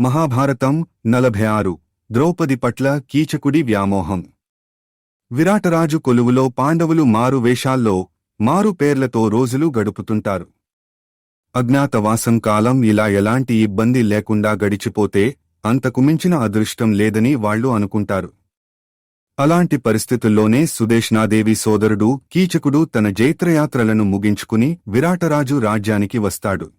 మహాభారతం నలభై ఆరు. ద్రౌపది పట్ల కీచకుడి వ్యామోహం. విరాటరాజు కొలువులో పాండవులు మారు వేషాల్లో మారు పేర్లతో రోజులు గడుపుతుంటారు. అజ్ఞాతవాసం కాలం ఇలా ఎలాంటి ఇబ్బంది లేకుండా గడిచిపోతే అంతకు మించిన అదృష్టం లేదని వాళ్ళు అనుకుంటారు. అలాంటి పరిస్థితుల్లోనే సుదేష్ణాదేవి సోదరుడు కీచకుడు తన జైత్రయాత్రలను ముగించుకుని విరాటరాజు రాజ్యానికి వస్తాడు.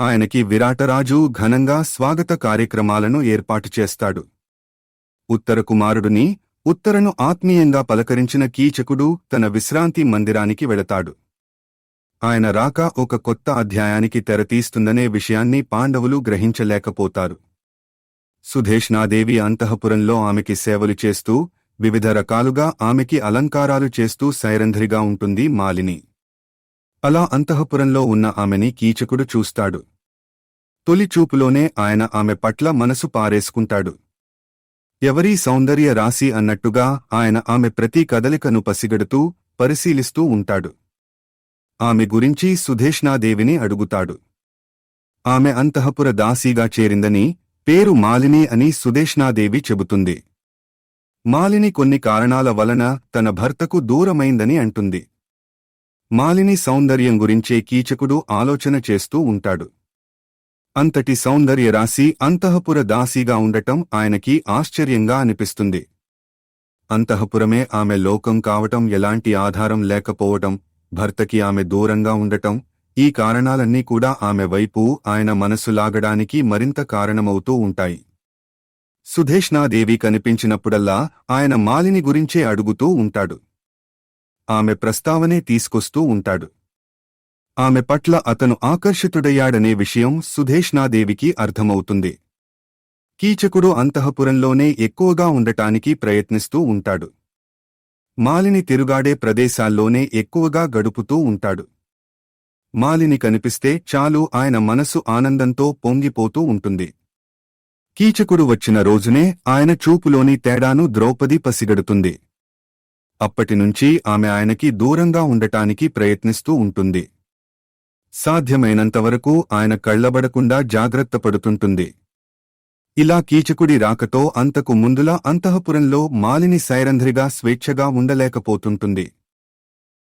ఆయనకి విరాటరాజు ఘనంగా స్వాగత కార్యక్రమాలను ఏర్పాటు చేస్తాడు. ఉత్తర కుమారుడిని ఉత్తరను ఆత్మీయంగా పలకరించిన కీచకుడు తన విశ్రాంతి మందిరానికి వెళతాడు. ఆయన రాక ఒక కొత్త అధ్యాయానికి తెరతీస్తుందనే విషయాన్ని పాండవులు గ్రహించలేకపోతారు. సుధేష్ణాదేవి అంతఃపురంలో ఆమెకి సేవలు చేస్తూ వివిధ రకాలుగా ఆమెకి అలంకారాలు చేస్తూ సైరంధ్రిగా ఉంటుంది మాలిని. అలా అంతఃపురంలో ఉన్న ఆమెని కీచకుడు చూస్తాడు. తొలి చూపులోనే ఆయన ఆమె పట్ల మనసు పారేసుకుంటాడు. ఎవరీ సౌందర్య రాశి అన్నట్టుగా ఆయన ఆమె ప్రతి కదలికను పసిగడుతూ పరిశీలిస్తూ ఉంటాడు. ఆమె గురించి సుధేష్ణాదేవిని అడుగుతాడు. ఆమె అంతఃపుర దాసీగా చేరిందని పేరు మాలిని అని సుధేష్ణాదేవి చెబుతుంది. మాలిని కొన్ని కారణాల వలన తన భర్తకు దూరమైందని అంటుంది. మాలిని సౌందర్యం గురించే కీచకుడు ఆలోచన చేస్తూ ఉంటాడు. అంతటి సౌందర్య రాశి అంతఃపుర దాసీగా ఉండటం ఆయనకి ఆశ్చర్యంగా అనిపిస్తుంది. అంతఃపురమే ఆమె లోకం కావటం ఎలాంటి ఆధారం లేకపోవటం భర్తకి ఆమె దూరంగా ఉండటం ఈ కారణాలన్నీ కూడా ఆమె వైపు ఆయన మనసు లాగడానికి మరింత కారణమవుతూ ఉంటాయి. సుధేష్ణాదేవి కనిపించినప్పుడల్లా ఆయన మాలిని గురించే అడుగుతూ ఉంటాడు. ఆమె ప్రస్తావనే తీసుకొస్తూ ఉంటాడు. ఆమె పట్ల అతను ఆకర్షితుడయ్యాడనే విషయం సుధేష్ణాదేవికి అర్థమవుతుంది. కీచకుడు అంతఃపురంలోనే ఎక్కువగా ఉండటానికి ప్రయత్నిస్తూ ఉంటాడు. మాలిని తిరుగాడే ప్రదేశాల్లోనే ఎక్కువగా గడుపుతూ ఉంటాడు. మాలిని కనిపిస్తే చాలు ఆయన మనసు ఆనందంతో పొంగిపోతూ ఉంటుంది. కీచకుడు వచ్చిన రోజునే ఆయన చూపులోని తేడాను ద్రౌపది పసిగడుతుంది. అప్పటినుంచి ఆమె ఆయనకి దూరంగా ఉండటానికి ప్రయత్నిస్తూ ఉంటుంది. సాధ్యమైనంతవరకు ఆయన కళ్ళబడకుండా జాగ్రత్త పడుతుంటుంది. ఇలా కీచకుడి రాకతో అంతకు ముందులా అంతఃపురంలో మాలిని సైరంధ్రిగా స్వేచ్ఛగా ఉండలేకపోతుంటుంది.